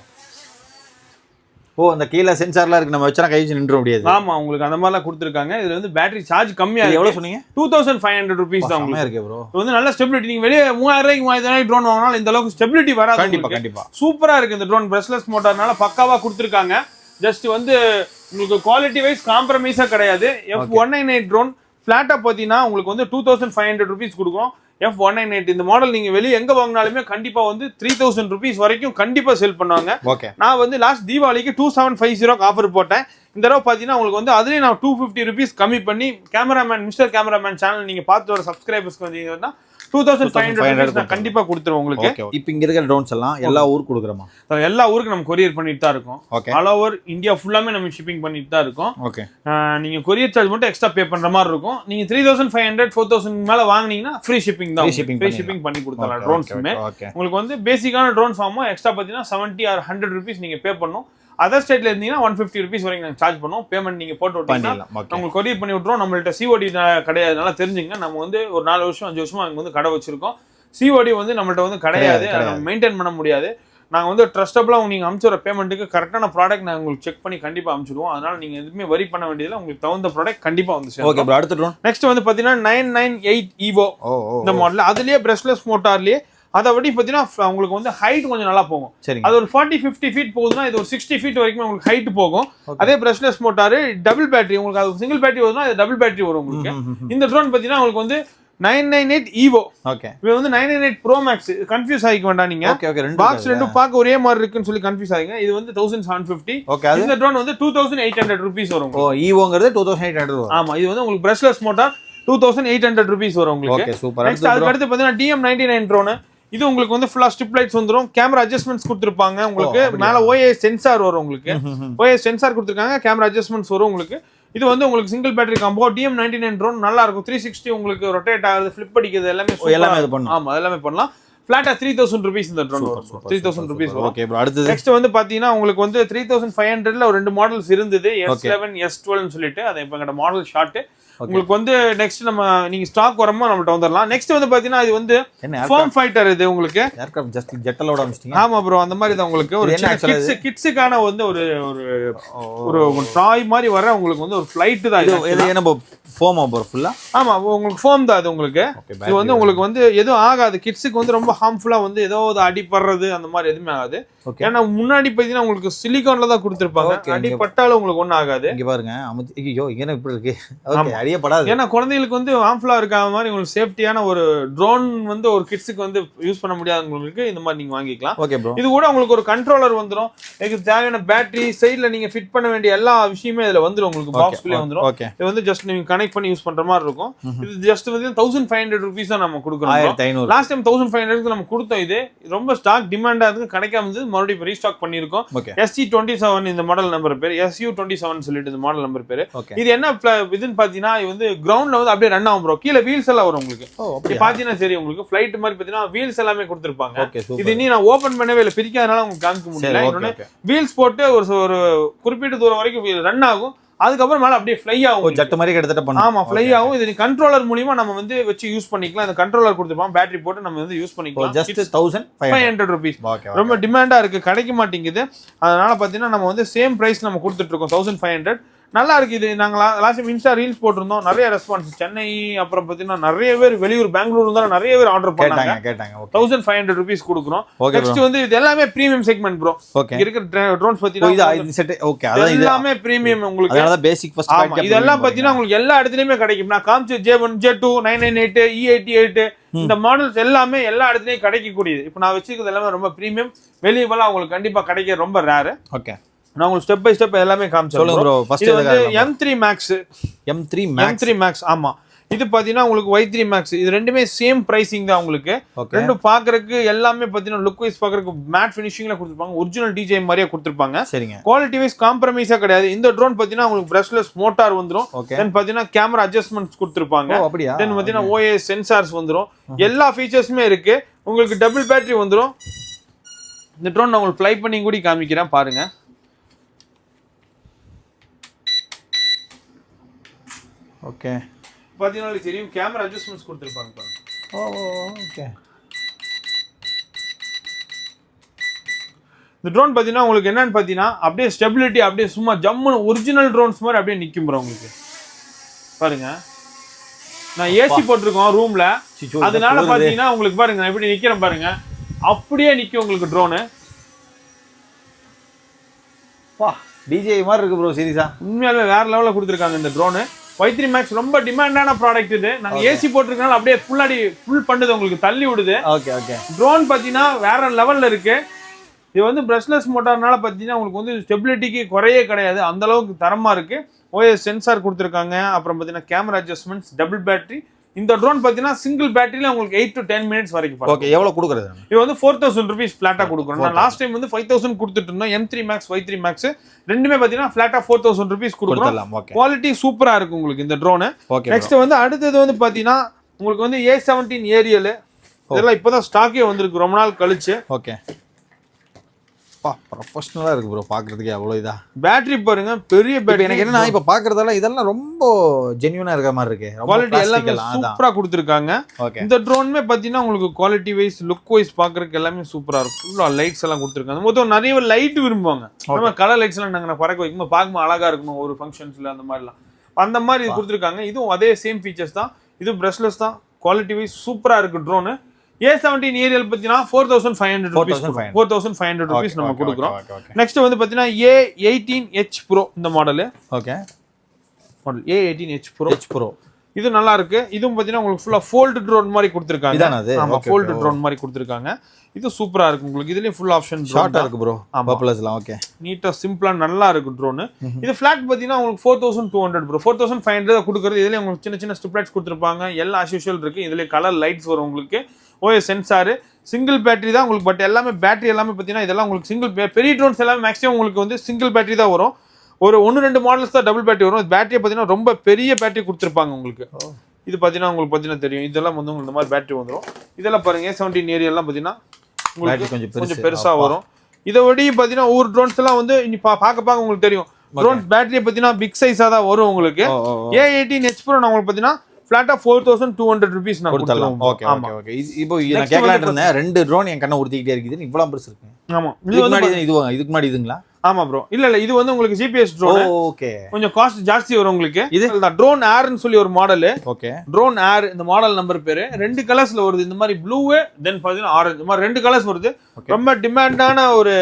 ஓ அந்த கீழே சென்சார்லாம் இருக்கு. நம்ம வச்சா கை நின்ற முடியாது. ஆமா உங்களுக்கு அந்த மாதிரிலாம் கொடுத்துருக்காங்க. இதுல வந்து பேட்டரி சார்ஜ் கம்மியா எவ்வளவு சொன்னீங்க? Two thousand five hundred rupees தான் உங்களுக்கு. இருக்கே ப்ரோ வந்து நல்ல ஸ்டெபிலிட்டி நீங்க வெளியே மூவாயிரம் ரூபாய்க்கு மூவாயிரம் ட்ரோன் வாங்கினாலும் இந்த அளவுக்கு ஸ்டெபிலிட்டி வராது கண்டிப்பா. கண்டிப்பா. சூப்பரா இருக்கு இந்த ட்ரோன் பிரஷ்லெஸ் மோட்டார்னால பக்காவா கொடுத்துருக்காங்க. ஜஸ்ட் வந்து உங்களுக்கு குவாலிட்டி வைஸ் காம்ப்ரமைஸா கிடையாது. F one nine eight drone ஃபிளாட்டா பார்த்தீங்கன்னா உங்களுக்கு வந்து two thousand five hundred rupees கொடுக்கும் எஃப் ஒன் நைன் எயிட் இந்த மாடல் நீங்க வெளியே எங்க வாங்கினாலுமே கண்டிப்பா வந்து த்ரீ தௌசண்ட் ருபீஸ் வரைக்கும் கண்டிப்பா செல் பண்ணுவாங்க. ஓகே நான் வந்து லாஸ்ட் தீபாவளிக்கு டூ செவன் ஃபைவ் ஜீரோக்கு ஆஃபர் போட்டேன். இந்த தடவை பார்த்தீங்கன்னா உங்களுக்கு வந்து அதுலேயும் நான் டூ ஃபிஃப்டி ருபீஸ் கம்மி பண்ணி கேமராமேன் மிஸ்டர் கேமராமேன் சேனல் நீங்கள் பார்த்து வர சப்ஸ்கிரைபர்ஸ்க்கு வந்தீங்கன்னா டூ தௌசண்ட் ஃபைவ் 2500 ஹண்ட்ரட் நான் கண்டிப்பா கொடுத்துருவோம். உங்களுக்கு. இப்போ இங்க இருக்கிற ட்ரோன்ஸ் எல்லாம் எல்லா ஊருக்கு கொடுக்குறோமா? எல்லா ஊருக்கு நம்ம கொரியர் பண்ணிட்டு தான் இருக்கோம். ஓகே ஆல் ஓவர் இந்தியா ஃபுல்லாமே நம்ம ஷிப்பிங் பண்ணிட்டு தான் இருக்கோம். ஓகே நீங்க கொரியர் சார்ஜ் மட்டும் எக்ஸ்ட்ரா பே பண்ற மாதிரி இருக்கும். நீங்க three thousand five hundred four thousand மேல வாங்குனீங்கன்னா ஃப்ரீ ஷிப்பிங் தான் Free shipping ஃப்ரீ. ஷிப்பிங் பண்ணி கொடுத்துடலாம் ட்ரோன்ஸுமே உங்களுக்கு வந்து பேசிக்கான ட்ரோன்ஸ் வாங்கும்போது எக்ஸ்ட்ரா பார்த்தீங்கன்னா செவன்ட்டி ஆர் ஹண்ட்ரட் ருபீஸ் நீங்க பே பண்ணணும். அதர் ஸ்டேட்ல இருந்தீங்கன்னா ஒன் ஃபிஃப்டி ருபீஸ் வரைக்கும் நாங்கள் சார்ஜ் பண்ணுவோம். பேமெண்ட் நீங்க போட்டு விட்டீங்கன்னா ஓகே உங்களுக்கு கொரியர் பண்ணி விட்ருவோம் நம்மள்ட்ட சிஓடி கிடையாது. நல்லா தெரிஞ்சுங்க. நம்ம வந்து ஒரு நாலு வருஷம் அஞ்சு வருஷமா அங்கே வந்து கடை வச்சிருக்கோம். சிஓடி வந்து நம்மள்ட்ட வந்து கிடையாது. மெயின்டைன் பண்ண முடியாது. நாங்கள் வந்து ட்ரஸ்டபுளாக நீங்கள் அனுப்பிச்சுற பேமெண்ட்டுக்கு கரெக்டான ப்ராடக்ட் நாங்கள் உங்களுக்கு செக் பண்ணி கண்டிப்பாக அனுப்பிச்சிடுவோம் அதனால நீங்கள் எதுவுமே வரி பண்ண வேண்டியதில்லை. உங்களுக்கு தகுந்த ப்ராடக்ட் கண்டிப்பாக வந்து ஓகே அடுத்த ட்ரோன் நெக்ஸ்ட் வந்து பார்த்தீங்கன்னா நைன் நைன் எயிட் ஈவோ ஓ இந்த மாடல் அதுலயே பிரஷ்லெஸ் மோட்டார்லயே அதை விட பார்த்தீங்கன்னா உங்களுக்கு வந்து ஹைட் கொஞ்சம் நல்லா போகும். சரிங்க. அது ஒரு ஃபார்ட்டி ஃபிஃப்டி ஃபீட் போகுதுன்னா இது ஒரு சிக்ஸ்டி ஃபீட் வரைக்கும் உங்களுக்கு ஹைட் போகும். அதே பிரஷ்லெஸ் மோட்டார் டபுள் பேட்டரி உங்களுக்கு அது சிங்கிள் பேட்டரி வருதுன்னா அது டபுள் பேட்டரி வரும் உங்களுக்கு. இந்த ட்ரோன் பார்த்தீங்கன்னா உங்களுக்கு வந்து nine nine eight Evo okay இது வந்து nine nine eight Pro Max confuse ஆகிக்க வேண்டாம் நீங்க. ஓகே ஓகே ரெண்டு பாக்ஸ் ரெண்டும் பார்க்க ஒரே மாதிரி இருக்குன்னு சொல்லி கன்ஃபியூஸ் ஆகிங்க. இது வந்து தௌசண்ட் செவன் ஃபிஃப்டி ஓகே இந்த ட்ரோன் வந்து two thousand eight hundred rupees வரும் ஓ ஈவோங்கிறது டூ தௌசண்ட் எயிட் ஹண்ட்ரட் ஆமா இது வந்து உங்களுக்கு brushless motor two thousand eight hundred rupees வரும் உங்களுக்கு. ஓகே சூப்பர் நெக்ஸ்ட் அதுக்கு அடுத்து பார்த்தீங்கன்னா டிஎம் நைன்டி நைன் ட்ரோனு இது உங்களுக்கு வந்து ஃபுல்லா ஸ்ட்ரிப் லைட்ஸ் வந்துரும். கேமரா அட்ஜஸ்ட்மெண்ட்ஸ் கொடுத்துருப்பாங்க. உங்களுக்கு? மேல ஓஏஎஸ் சென்சார் வரும் உங்களுக்கு. ஓஏஎஸ் சென்சார் கொடுத்துருக்காங்க. கேமரா அட்ஜஸ்ட்மெண்ட்ஸ் வரும் உங்களுக்கு. இது வந்து உங்களுக்கு single battery combo DM ninety nine drone நல்லா இருக்கும் த்ரீ சிக்ஸ்டி உங்களுக்கு ரொட்டேட் ஆகுது ஃபிளிப் அடிக்கிறது எல்லாமே எல்லாமே இது ஆ பண்ணும் ஆமா எல்லாமே பண்ணலாம். ஃபிளாட்டா த்ரீ தௌசண்ட் ருபீஸ் இந்த drone three thousand rupees okay bro அடுத்தது? நெக்ஸ்ட் வந்து பாத்தீங்கன்னா உங்களுக்கு வந்து த்ரீ தௌசண்ட் ஃபைவ் ஹண்ட்ரட்ல ஒரு ரெண்டு மாடல்ஸ் இருந்தது. எஸ். லெவன் எஸ் டுவெல்னு சொல்லிட்டு அது இப்போ எங்கள்கிட்ட மாடல் ஷார்ட் உங்களுக்கு வந்து நெக்ஸ்ட் நம்ம நீங்க ஸ்டாக் வரும்போது நம்மள்ட்ட வந்துடலாம் நெக்ஸ்ட் வந்து பாத்தீங்கன்னா இது வந்து ஃபோம் ஃபைட்டர் இது உங்களுக்கு. ஏர்கிராஃப்ட் ஜஸ்ட் ஜெட்டலோட ஆரம்பிச்சிட்டீங்க ஆமா ப்ரோ அந்த மாதிரி தான் உங்களுக்கு. ஒரு கிட்ஸ் கிட்ஸுக்கான வந்து ஒரு ஒரு ஒரு டாய் மாதிரி வர உங்களுக்கு வந்து ஒரு ஃபிளைட் தான் இது என்ன ஃபோமா ப்ரோ ஃபுல்லா ஆமா உங்களுக்கு ஃபோம் தான் அது உங்களுக்கு. இது வந்து உங்களுக்கு வந்து எதுவும் ஆகாது. கிட்ஸுக்கு வந்து ரொம்ப ஹார்ம்ஃபுல்லா வந்து ஏதோ அடிப்படுறது அந்த மாதிரி எதுவுமே ஆகாது. ஏன்னா முன்னாடி பார்த்தீங்கன்னா உங்களுக்கு சிலிகான்ல தான் கொடுத்துருப்பாங்க. அடிப்பட்டாலும் உங்களுக்கு ஒன்றும் ஆகாது. இங்க பாருங்க ஐயோ இங்க என்ன இப்படி இருக்கு? ஓகே அடியப்படாது. ஏன்னா குழந்தைகளுக்கு வந்து ஹார்ம்ஃபுல்லா இருக்காத மாதிரி உங்களுக்கு சேஃப்டியான ஒரு ட்ரோன் வந்து ஒரு கிட்ஸுக்கு வந்து யூஸ் பண்ண முடியாதவங்களுக்கு இந்த மாதிரி நீங்க வாங்கிக்கலாம். ஓகே ப்ரோ இது கூட உங்களுக்கு ஒரு கண்ட்ரோலர் வந்துரும். இதுக்கு தேவையான பேட்டரி சைடுல நீங்க ஃபிட் பண்ண வேண்டிய எல்லா விஷயமே இதுல வந்துரும். உங்களுக்கு பாக்ஸ்குள்ளே வந்துரும். ஓகே இது வந்து ஜஸ்ட் நீங்க கனெக்ட் பண்ணி யூஸ் பண்ற மாதிரி இருக்கும். இது ஜஸ்ட் வந்து தௌசண்ட் ஃபைவ் ஹண்ட்ரட் ருபீஸ் தான் நம்ம கொடுக்குறோம் last time thousand five hundred நம்ம கொடுத்தோம் இது. ரொம்ப ஸ்டாக் டிமாண்டா இருக்கு கிடைக்காம மறுபடியும் ரீஸ்டாக் பண்ணியிருக்கோம். ஓகே எஸ்சி டுவெண்ட்டி செவன் இந்த மாடல் நம்பர் பேர். எஸ்யூ டுவெண்ட்டி செவன் சொல்லிட்டு இந்த மாடல் நம்பர் பேர். இது என்ன இதுன்னு பாத்தீங்கன்னா இது வந்து கிரவுண்ட்ல வந்து அப்படியே ரன் ஆகும் ப்ரோ கீழே வீல்ஸ் எல்லாம் வரும் உங்களுக்கு. பாத்தீங்கன்னா சரி உங்களுக்கு. ஃபிளைட் மாதிரி பாத்தீங்கன்னா வீல்ஸ் எல்லாமே கொடுத்துருப்பாங்க. இது இனி நான் ஓபன் பண்ணவே இல்லை. பிரிக்காதனால உங்களுக்கு காமிக்க முடியல. வீல்ஸ் போட்டு ஒரு குறிப்பிட்ட தூரம் வரைக்கும் ரன் ஆகும். அதுக்கப்புறம் மேல அப்படியே ஃப்ளை ஆகும் ஜெட் மாதிரி கிட்டத்தட்ட பண்ணும். ஆமா ஃப்ளை ஆகும். இது கண்ட்ரோலர் மூலியமா நம்ம வந்து வச்சு யூஸ் பண்ணிக்கலாம். இந்த கண்ட்ரோலர் கொடுத்துருப்போம் பேட்டரி போட்டு நம்ம வந்து யூஸ் பண்ணிக்கலாம். Just thousand five hundred rupees ரொம்ப டிமாண்டா இருக்கு. கிடைக்க மாட்டேங்குது. அதனால பாத்தீங்கன்னா நம்ம வந்து சேம் பிரைஸ் நம்ம கொடுத்துட்டு இருக்கோம். தௌசண்ட் ஃபைவ் ஹண்ட்ரட் நல்லா இருக்கு இது. நாங்க லாஸ்ட் டைம் இன்ஸ்டா ரீல்ஸ் போட்டிருந்தோம். நிறைய ரெஸ்பான்ஸ் சென்னை அப்புறம் பாத்தீங்கன்னா நிறைய பேர் வெளியூர் பெங்களூர் இருந்தாலும் நிறைய பேர் ஆர்டர் பண்ணாங்க. கேட்டாங்க தௌசண்ட் ஃபைவ் ஹண்ட்ரட் ருபீஸ் கொடுக்குறோம். நெக்ஸ்ட் வந்து இது எல்லாமே பிரீமியம் செக்மெண்ட் ப்ரோ ஓகே இருக்கிற ட்ரோன்ஸ் செட் ஓகே அதான் இது. எல்லாமே பிரீமியம் உங்களுக்கு. அதனால தான் பேசிக் ஃபர்ஸ்ட் ஆமா. இதெல்லாம் பாத்தீங்கன்னா உங்களுக்கு எல்லா இடத்துலயுமே கிடைக்கும். நான் காமிச்ச J one J two nine nine eight E eighty eight இந்த மாடல்ஸ் எல்லாமே எல்லா இடத்துலயும் கிடைக்கக்கூடியது. இப்போ நான் வச்சிருக்கிறது எல்லாமே ரொம்ப பிரீமியம் வெளியவெல்லாம் உங்களுக்கு கண்டிப்பா கிடைக்க ரொம்ப ரேரு ஓகே நான் உங்களுக்கு ஸ்டெப் பை ஸ்டெப் எல்லாமே சொல்லுங்க காமிச்சிருக்கேன் ப்ரோ ஃபர்ஸ்ட் இது வந்து M three Max M three M three Max ஆமா. இது பாத்தீங்கன்னா உங்களுக்கு ஒய் த்ரீ மேக்ஸ் இது ரெண்டுமே சேம் பிரைசிங் தான் உங்களுக்கு. ரெண்டும் பாக்குறதுக்கு எல்லாமே பாத்தீங்கன்னா லுக் வைஸ் பாக்குறதுக்கு மேட் ஃபினிஷிங்ல கொடுத்துருப்பாங்க. ஒரிஜினல் டிஜே மாதிரியே கொடுத்துருப்பாங்க. சரிங்க. குவாலிட்டி வைஸ் காம்ப்ரமைஸா கிடையாது. இந்த ட்ரோன் பாத்தீங்கன்னா உங்களுக்கு பிரஷ்லெஸ் மோட்டார் வந்துரும். ஓகே தென் பாத்தீங்கன்னா கேமரா அட்ஜஸ்ட்மெண்ட்ஸ் கொடுத்துருப்பாங்க. அப்படியா? தென் பாத்தீங்கன்னா ஓஎஸ் சென்சார்ஸ் வந்துரும். எல்லா ஃபீச்சர்ஸுமே இருக்கு. உங்களுக்கு டபுள் பேட்டரி வந்துரும். இந்த ட்ரோன் நான் உங்களுக்கு ஃப்ளை பண்ணி கூட காமிக்கிறேன். பாருங்க. ஓகே. பாத்தீங்கன்னா தெரியும். கேமரா அட்ஜஸ்ட்மெண்ட்ஸ் கொடுத்துருப்பாங்க பாருங்க. ஓ ஓகே. இந்த ட்ரோன் பாத்தீங்கன்னா உங்களுக்கு என்னன்னு பாத்தீங்கன்னா அப்படியே ஸ்டெபிலிட்டி அப்படியே சும்மா ஜம்முன்னு ஒரிஜினல் ட்ரோன்ஸ் மாதிரி அப்படியே நிக்கும் bro உங்களுக்கு. பாருங்க. நான் ஏசி போட்டிருக்கோம் ரூம்ல அதனால குளிருது. பாத்தீங்கன்னா உங்களுக்கு பாருங்க நான் எப்படி நிக்கிறேன் பாருங்க. அப்படியே நிக்கும் உங்களுக்கு ட்ரோனு பா டிஜே மாதிரி இருக்கு ப்ரோ சீரியஸா உண்மையாலுமே வேற லெவலில் கொடுத்துருக்காங்க இந்த ட்ரோனு ஒய் த்ரீ மேக்ஸ் ரொம்ப டிமாண்டான ப்ராடக்ட் இது. நாங்க ஏசி போட்டிருக்கனால அப்படியே ஃபுல்லாடி ஃபுல் பண்ணுது உங்களுக்கு தள்ளி விடுது. ஓகே ஓகே ட்ரோன் பார்த்தீங்கன்னா வேற லெவல்ல இருக்கு. இது வந்து பிரஷ்லெஸ் மோட்டார்னால பார்த்தீங்கன்னா உங்களுக்கு வந்து ஸ்டெபிலிட்டிக்கு குறையே கிடையாது. அந்த அளவுக்கு தரமா இருக்கு. ஓஎஸ் சென்சார் கொடுத்துருக்காங்க. அப்புறம் பார்த்தீங்கன்னா கேமரா அட்ஜஸ்ட்மெண்ட்ஸ் டபுள் பேட்டரி இந்த ட்ரோன் பார்த்தீங்கன்னா சிங்கிள் பேட்டரியில உங்களுக்கு எயிட் டு டென் மினிட்ஸ் வரைக்கும். ஓகே எவ்வளவு கொடுக்குறது? இது வந்து ஃபோர் தௌசண்ட் ருபீஸ் ஃபிளாட்டா கொடுக்குறோம் நான் லாஸ்ட் டைம் வந்து ஃபைவ் தௌசண்ட் கொடுத்துட்டு இருந்தோம். M three Max Y three Max ரெண்டுமே பார்த்தீங்கன்னா ஃபிளாட்டா four thousand rupees okay quality சூப்பரா இருக்கு உங்களுக்கு இந்த ட்ரோனு ஓகே நெக்ஸ்ட் வந்து அடுத்தது வந்து பாத்தீங்கன்னா உங்களுக்கு வந்து ஏ செவன்டீன் ஏரியல் இதெல்லாம் இப்போதான் ஸ்டாக்கே வந்திருக்கு. ரொம்ப நாள் கழிச்சு. ஓகே பா ப்ரொஃபஷனலாக இருக்கு ப்ரோ பார்க்கறதுக்கே அவ்வளோ இதா. பேட்டரி பாருங்க பெரிய பேட்டரி எனக்கு என்னன்னா இப்போ பார்க்கறதெல்லாம் இதெல்லாம் ரொம்ப ஜென்யூனாக இருக்க மாதிரி இருக்கு. குவாலிட்டி எல்லாமே அதான். சூப்பரா கொடுத்துருக்காங்க. இந்த ட்ரோனுமே பாத்தீங்கன்னா உங்களுக்கு குவாலிட்டி வைஸ் லுக் வைஸ் பாக்குறதுக்கு எல்லாமே சூப்பரா இருக்கும். ஃபுல்லா லைட்ஸ் எல்லாம் கொடுத்துருக்காங்க. மொத்தம் நிறைய லைட் விரும்புவாங்க. நம்ம கலர் லைட்ஸ் எல்லாம் நாங்க பறக்க வைக்கும்போது பார்க்கும்போது அழகா இருக்கணும் ஒரு ஃபங்க்ஷன்ஸ்ல அந்த மாதிரிலாம். அந்த மாதிரி இது கொடுத்துருக்காங்க. இதுவும் அதே சேம் ஃபீச்சர்ஸ் தான். இது பிரஷ்லெஸ் தான். குவாலிட்டி வைஸ் சூப்பரா இருக்கு ட்ரோனு ஏ செவன்டீன் ஏரியல் பார்த்தீங்கன்னா four thousand five hundred rupees 4,500. Four thousand five hundred rupees நம்ம கொடுக்குறோம். நெக்ஸ்ட் வந்து பார்த்தீங்கன்னா ஏ எயிட்டீன் ஹெச் ப்ரோ இந்த model okay model A eighteen H Pro H Pro இது நல்லா இருக்கு இதுவும் பார்த்தீங்கன்னா உங்களுக்கு ஃபுல்லா ஃபோல்டு ட்ரோன் மாதிரி கொடுத்துருக்காங்க. இதானா அது? ஆமா Okay, ஃபோல்டு. ட்ரோன் மாதிரி கொடுத்துருக்காங்க. இது சூப்பரா இருக்கு உங்களுக்கு. இதுலயும் ஃபுல் ஆப்ஷன் ஷார்ட்டாக இருக்கு ப்ரோ பர்பிளஸ்லாம் ஓகே நீட்டா சிம்பிளா நல்லா இருக்கு ட்ரோன் இது ஃபிளாட் பாத்தீங்கன்னா உங்களுக்கு four thousand two hundred bro four thousand five hundred கொடுக்குறது. இதுல உங்களுக்கு சின்ன சின்ன ஸ்ட்ரிப்லைட்ஸ் கொடுத்துருப்பாங்க. எல்லாம் அஸ்யூஷுவல் இருக்கு. இதுல கலர் லைட்ஸ் வரும் உங்களுக்கு. ஓஎஸ் சென்சார் சிங்கிள் பேட்டரி தான் உங்களுக்கு பட் எல்லாமே பேட்டரி எல்லாமே பார்த்தீங்கன்னா இதெல்லாம் உங்களுக்கு சிங்கிள் பெரிய ட்ரோன்ஸ் எல்லாமே மேக்ஸிமம் உங்களுக்கு வந்து சிங்கிள் பேட்டரி தான் வரும். ஒரு ஒன்று ரெண்டு மாடல்ஸ் தான் டபுள் பேட்டரி வரும். பேட்டரி பார்த்தீங்கன்னா ரொம்ப பெரிய பேட்டரி கொடுத்துருப்பாங்க உங்களுக்கு. இது பார்த்தீங்கன்னா உங்களுக்கு பார்த்தீங்கன்னா தெரியும். இதெல்லாம் வந்து உங்களுக்கு இந்த மாதிரி பேட்டரி வந்துடும் இதெல்லாம் பாருங்க செவன்டீன் ஏரியெல்லாம் பார்த்தீங்கன்னா உங்களுக்கு கொஞ்சம் பெருசு. கொஞ்சம் பெருசா வரும். இதை விட பார்த்தீங்கன்னா ஒவ்வொரு ட்ரோன்ஸ் எல்லாம் வந்து இனி பார்க்க பார்க்க உங்களுக்கு தெரியும். ட்ரோன்ஸ் பேட்டரி பார்த்தீங்கன்னா பிக் சைஸாக தான் வரும் உங்களுக்கு. ஏ எயிட்டீன் ஹெச் ப்ரோ நான் உங்களுக்கு பார்த்தீங்கன்னா ஃபிளாட்டாக four thousand two hundred rupees நான் கொடுத்துடலாம். ஓகே ஆமா. ஓகே இப்போ நான் இருந்தேன். ரெண்டு ட்ரோன் என் கண்ணை உறுத்திக்கிட்டே இருக்குது. இவ்வளோ பெருசு இருக்கு. ஆமா. இது முன்னாடி இது இதுக்கு முன்னாடி இதுங்களா? ஆமா ப்ரோ இல்ல இல்ல. இது வந்து உங்களுக்கு ஜிபிஎஸ் ட்ரோன் ஓகே கொஞ்சம் காஸ்ட் ஜாஸ்தி வரும் உங்களுக்கு. இது? ட்ரோன் ஏர்னு சொல்லி ஒரு மாடல் ஓகே ட்ரோன் ஏர் இந்த மாடல் நம்பர் பேரு. ரெண்டு கலர்ஸ்ல வருது. இந்த மாதிரி ப்ளூ தென் பாத்தீங்கன்னா ஆரஞ்சு இந்த மாதிரி ரெண்டு கலர்ஸ் வருது. ரொம்ப டிமாண்டான ஒரு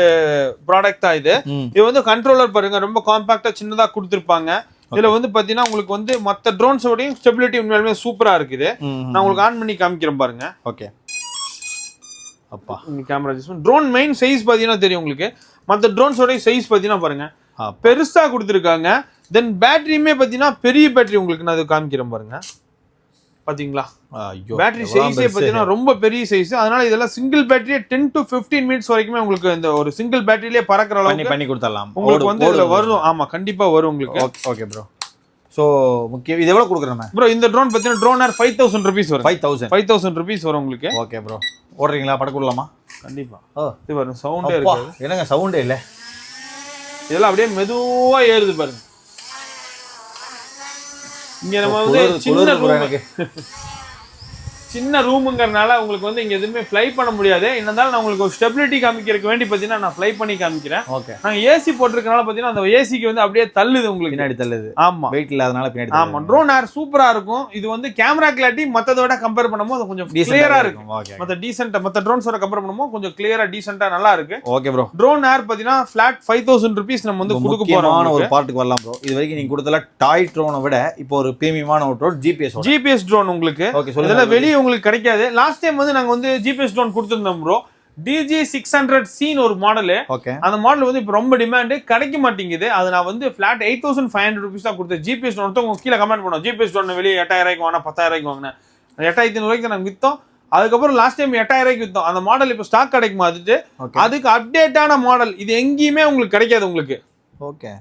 ப்ராடக்ட் தான் இது இது வந்து கண்ட்ரோலர் பாருங்க. ரொம்ப காம்பாக்டா சின்னதா கொடுத்துருப்பாங்க. இதுல வந்து பாத்தீங்கன்னா உங்களுக்கு வந்து மத்த ட்ரோன்ஸோடையும் ஸ்டெபிலிட்டி உண்மையாலுமே சூப்பரா இருக்குது. நான் உங்களுக்கு ஆன் பண்ணி காமிக்கிறேன் பாருங்க. ஓகே. அப்பா. கேமரா ட்ரோன் மெயின் சைஸ் பாத்தீங்கன்னா தெரியும் உங்களுக்கு. மத்த ட்ரோன்ஸோட சைஸ் பாத்தீங்கன்னா பாருங்க. பெருசா கொடுத்துருக்காங்க. தென் பேட்டரியுமே பாத்தீங்கன்னா பெரிய பேட்டரி உங்களுக்கு நான் அது காமிக்கிறேன் பாருங்க. பாத்தீங்களா? ஐயோ பேட்டரி சைஸே பெருசு. பாத்தீங்கன்னா ரொம்ப பெரிய சைஸ் அதனால இதெல்லாம் சிங்கிள் பேட்டரியே டென் டு 15 மினிட்ஸ் வரைக்குமே உங்களுக்கு இந்த ஒரு சிங்கிள் பேட்டரியிலே பறக்கிற பண்ணி அளவுக்கு பண்ணி கொடுத்துடலாம். உங்களுக்கு வந்து இதுல. வரும். ஆமா கண்டிப்பா வரும் உங்களுக்கு. ஓகே ஓகே ப்ரோ ஸோ முக்கியம் இது எவ்வளோ கொடுக்குறேன் ப்ரோ இந்த ட்ரோன் பாத்தீங்கன்னா drone air five thousand rupees வரும். Five thousand five thousand rupees வரும் உங்களுக்கு. ஓகே ப்ரோ ஓடுறீங்களா? படக்கு விடலாமா? கண்டிப்பா. ஓ இது வரும் சவுண்டே இருக்கு. என்னங்க சவுண்டே இல்லை? இதெல்லாம் அப்படியே மெதுவா ஏறுது பாருங்க. இங்க நம்ம வந்து குளிர் சின்ன ரூமுங்கிறனால உங்களுக்கு வந்து இங்க எதுவுமே ஃப்ளை பண்ண முடியாது. இருந்தாலும் நான் உங்களுக்கு ஒரு ஸ்டெபிலிட்டி காமிக்கிறதுக்கு வேண்டி பாத்தீங்கன்னா நான் ஃப்ளை பண்ணி காமிக்கிறேன். ஓகே நாங்க ஏசி போட்டிருக்கனால பாத்தீங்கன்னா அந்த ஏசிக்கு வந்து அப்படியே தள்ளுது உங்களுக்கு. பின்னாடி தள்ளுது. ஆமா. வெயிட் இல்லாதனால பின்னாடி ஆமா. ட்ரோன் ஏர் சூப்பரா இருக்கும். இது வந்து கேமரா கிளாரிட்டி மத்ததோட கம்பேர் பண்ணும்போது கொஞ்சம் கிளியரா இருக்கு. ஓகே மத்த டீசென்டா மத்த ட்ரோன்ஸோட கம்பேர் பண்ணும்போது கொஞ்சம் கிளியரா டீசென்டா நல்லா இருக்கு. ஓகே ப்ரோ ட்ரோன் ஏர் பாத்தீங்கன்னா ஃபிளாட் ஃபைவ் தௌசண்ட் ருபீஸ் நம்ம வந்து கொடுக்க போறோம் முக்கியமான ஒரு பார்ட்டுக்கு வரலாம் ப்ரோ இது வரைக்கும் நீங்க கொடுத்தல டாய் ட்ரோனை விட இப்போ ஒரு பிரீமியமான ஒரு ட்ரோன் ஜிபிஎஸ் ஜிபிஎஸ் ட்ரோன் உங்களுக்கு. ஓகே சொல்லுங்க இதெல்லாம் வெளியே உங்களுக்கு கிடைக்காது. லாஸ்ட் டைம் வந்து நாங்க வந்து ஜிபிஎஸ் ட்ரோன் கொடுத்துருந்தோம் bro DG six hundred C ஒரு மாடலு ஓகே அந்த மாடல் வந்து இப்போ ரொம்ப டிமாண்டு கிடைக்க மாட்டேங்குது. அது நான் வந்து flat eight thousand five hundred rupees தான் கொடுத்தேன். ஜிபிஎஸ் ட்ரோன் உங்க கீழே கமெண்ட் பண்ணுவோம் ஜிபிஎஸ் ட்ரோன் வெளியே எட்டாயிரம் ரூபாய்க்கு வாங்கினா பத்தாயிரம் ரூபாய்க்கு வாங்கினேன் எட்டாயிரத்தி ரூபாய்க்கு நாங்கள் வித்தோம். அதுக்கப்புறம் லாஸ்ட் டைம் எட்டாயிரம் ரூபாய்க்கு வித்தோம். அந்த மாடல் இப்போ ஸ்டாக் கிடைக்குமா அதுட்டு அதுக்கு அப்டேட்டான மாடல் இது எங்கேயுமே உங்களுக்கு கிடைக்காது உங்களுக்கு. ஓகே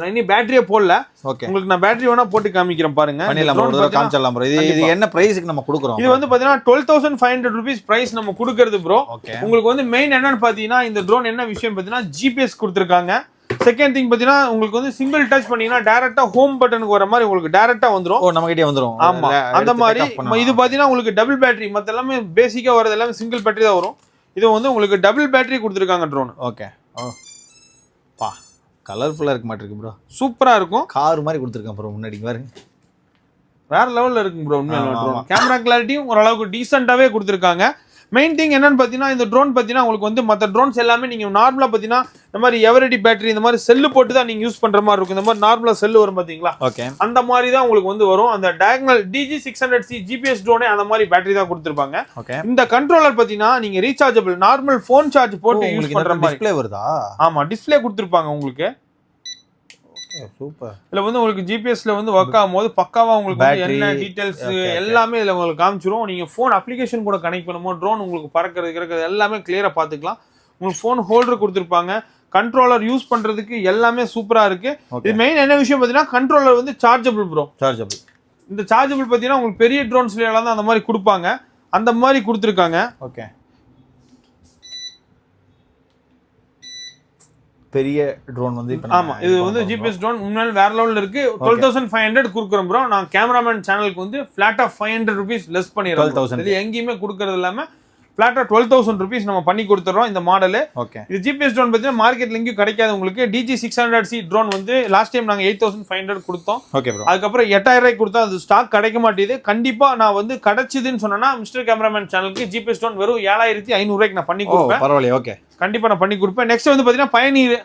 நான் இன்னும் பேட்டரியே போடல. ஓகே உங்களுக்கு நான் பேட்டரி வேணா போட்டு காமிக்கிறேன் பாருங்க. காமிச்சிடலாம் ப்ரோ இது இது என்ன பிரைஸுக்கு நம்ம கொடுக்குறோம் இது வந்து பாத்தீங்கன்னா twelve thousand five hundred rupees price நம்ம கொடுக்கறது ப்ரோ உங்களுக்கு வந்து மெயின் என்னன்னு பாத்தீங்கன்னா இந்த ட்ரோன் என்ன விஷயம் பாத்தீங்கன்னா ஜிபிஎஸ் கொடுத்துருக்காங்க. செகண்ட் திங் பாத்தீங்கன்னா உங்களுக்கு வந்து சிங்கிள் டச் பண்ணீங்கன்னா டேரக்டா ஹோம் பட்டனுக்கு வர மாதிரி உங்களுக்கு டேரக்டா வந்துரும். ஓ நம்ம கிட்டே வந்துரும். ஆமா. அந்த மாதிரி இது பாத்தீங்கன்னா உங்களுக்கு டபுள் பேட்டரி மத்த எல்லாமே பேசிக்கா வரது எல்லாமே சிங்கிள் பேட்டரி தான் வரும். இது வந்து உங்களுக்கு டபுள் பேட்டரி கொடுத்துருக்காங்க ட்ரோன் ஓகே ஓ பா. கலர்ஃபுல்லா இருக்க மாட்டிருக்கு ப்ரோ சூப்பரா இருக்கும். கார் மாதிரி கொடுத்துருக்கேன் ப்ரோ முன்னாடி பாருங்க வேற லெவல்ல இருக்கும் ப்ரோ ஆமா. கேமரா கிளாரிட்டியும் ஓரளவுக்கு டீசெண்டாவே கொடுத்துருக்காங்க. மெயின் திங் என்னன்னு பார்த்தீங்கன்னா இந்த ட்ரோன் பார்த்தீங்கன்னா உங்களுக்கு வந்து மற்ற ட்ரோன்ஸ் எல்லாமே நீங்கள் நார்மலாக பார்த்தீங்கன்னா இந்த மாதிரி எவரடி பேட்டரி இந்த மாதிரி செல்லு போட்டு தான் நீங்கள் யூஸ் பண்ணுற மாதிரி இருக்கும். இந்த மாதிரி நார்மலாக செல்லு வரும் பார்த்தீங்களா? ஓகே அந்த மாதிரி தான் உங்களுக்கு வந்து வரும். அந்த diagonal DG six hundred C GPS ட்ரோனே அந்த மாதிரி பேட்டரி தான் கொடுத்துருப்பாங்க. ஓகே இந்த கண்ட்ரோலர் பார்த்தீங்கன்னா நீங்கள் ரீசார்ஜபிள் நார்மல் ஃபோன் சார்ஜ் போட்டு யூஸ் பண்ணுற மாதிரி டிஸ்ப்ளே வருதா? ஆமாம் டிஸ்ப்ளே கொடுத்துருப்பாங்க உங்களுக்கு. சூப்பர் இதுல வந்து உங்களுக்கு ஜிபிஎஸ்ல வந்து ஒர்க் ஆகும்போது பக்காவா உங்களுக்கு என்ன okay. எல்லாமே இதுல உங்களுக்கு காமிச்சிரும். நீங்க ஃபோன் அப்ளிகேஷன் கூட கனெக்ட் பண்ணுமோ ட்ரோன் உங்களுக்கு பறக்கிறது இருக்கிறது எல்லாமே கிளியரா பாத்துக்கலாம் உங்களுக்கு ஃபோன் ஹோல்டர் கொடுத்துருப்பாங்க. கண்ட்ரோலர் யூஸ் பண்றதுக்கு எல்லாமே சூப்பரா இருக்கு. ஓகே இது மெயின் என்ன விஷயம் பார்த்தீங்கன்னா கண்ட்ரோலர் வந்து சார்ஜபிள் ப்ரோ சார்ஜபிள் இந்த சார்ஜபிள் பார்த்தீங்கன்னா உங்களுக்கு பெரிய ட்ரோன்ஸ்ல எல்லாம் அந்த மாதிரி கொடுப்பாங்க. அந்த மாதிரி கொடுத்துருக்காங்க. ஓகே பெரிய ட்ரோன் வந்து இப்போ ஆமா இது வந்து ஜிபிஎஸ் ட்ரோன் முன்னாடி வேற லெவல்ல இருக்கு. டுவெல் தௌசண்ட் ஃபைவ் ஹண்ட்ரட் கொடுக்குறோம் ப்ரோ நான் கேமராமேன் சேனலுக்கு வந்து ஃபிளாட்டா ஃபைவ் ஹண்ட்ரட் ருபீஸ் லெஸ் பண்ணிடுறோம் 12,000. இது எங்கேயுமே கொடுக்கறது இல்லாம ஃபிளாட்டா டுவெல் தௌசண்ட் ருபீஸ் நம்ம பண்ணி கொடுத்துறோம் இந்த மாடல் ஓகே இது ஜிபிஎஸ் ட்ரோன் பார்த்தீங்கன்னா மார்க்கெட்ல எங்கேயும் கிடைக்காது உங்களுக்கு. DG six hundred C drone வந்து லாஸ்ட் டைம் நாங்கள் எயிட் தௌசண்ட் ஃபைவ் ஹண்ட்ரட் கொடுத்தோம். ஓகே அதுக்கப்புறம் எட்டாயிரம் ரூபாய்க்கு கொடுத்தா அது ஸ்டாக் கிடைக்க மாட்டேது. கண்டிப்பா நான் வந்து கிடைச்சதுன்னு சொன்னா மிஸ்டர் கேமராமேன் சேனலுக்கு ஜிபிஎஸ் ட்ரோன் வெறும் ஏழாயிரத்தி ஐநூறுரூவாய்க்கு நான் பண்ணி கொடுப்பேன். பரவாயில்லையே ஓகே கண்டிப்பா நான் பண்ணி கொடுப்பேன். நெக்ஸ்ட் வந்து பாத்தீங்கன்னா பயனீர்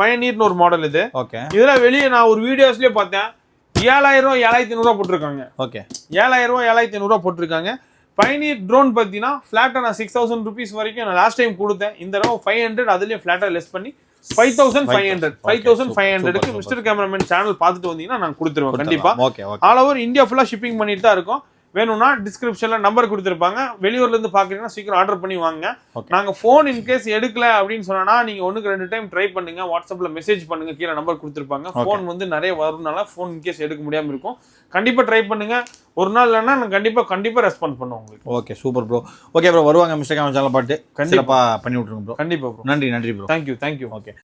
பயனீர்னு ஒரு மாடல் இது. ஓகே இதெல்லாம் வெளியே நான் ஒரு வீடியோஸ்லயே பார்த்தேன். ஏழாயிரம் ரூபா ஏழாயிரத்தி ஐநூறுவா போட்டிருக்காங்க. ஓகே ஏழாயிரம் ரூபா ஏழாயிரத்தி ஐநூறுவா போட்டிருக்காங்க. பயனீர் ட்ரோன் பார்த்தீங்கன்னா ஃபிளாட்டாக நான் சிக்ஸ் தௌசண்ட் ருபீஸ் வரைக்கும் நான் லாஸ்ட் டைம் கொடுத்தேன். இந்த தடவை ஃபைவ் ஹண்ட்ரட் அதுலேயும் ஃபிளாட்டாக லெஸ் பண்ணி five thousand five hundred five thousand five ஹண்ட்ரடுக்கு. மிஸ்டர் கேமராமேன் சேனல் பார்த்துட்டு வந்தீங்கன்னா நான் கொடுத்துருவேன் கண்டிப்பா. Okay okay all over India ஃபுல்லாக ஷிப்பிங் பண்ணிட்டு தான் இருக்கோம். வேணும்னா டிஸ்கிரிப்ஷன்ல நம்பர் கொடுத்துருப்பாங்க. வெளியூர்ல இருந்து பாக்குறீங்கன்னா சீக்கிரம் ஆர்டர் பண்ணி வாங்க Okay. நாங்க ஃபோன் இன்கேஸ் எடுக்கல அப்படின்னு சொன்னா நீங்க ஒண்ணுக்கு ரெண்டு டைம் ட்ரை பண்ணுங்க. வாட்ஸ்அப்ல மெசேஜ் பண்ணுங்க. கீழே நம்பர் கொடுத்துருப்பாங்க. ஃபோன் வந்து நிறைய வரதுனால ஃபோன் இன்கேஸ் எடுக்க முடியாம இருக்கும். கண்டிப்பா ட்ரை பண்ணுங்க. ஒரு நாள் இல்லைன்னா நான் கண்டிப்பா கண்டிப்பா ரெஸ்பாண்ட் பண்ணுவோம் உங்களுக்கு. Okay super bro okay bro வருவாங்க மிஸ்டர் கேமரா சேனல் பாட்டு. கண்டிப்பா. கண்டிப்பா பண்ணி விட்ருங்க ப்ரோ கண்டிப்பா ப்ரோ நன்றி நன்றி ப்ரோ தேங்க்யூ தேங்க்யூ ஓகே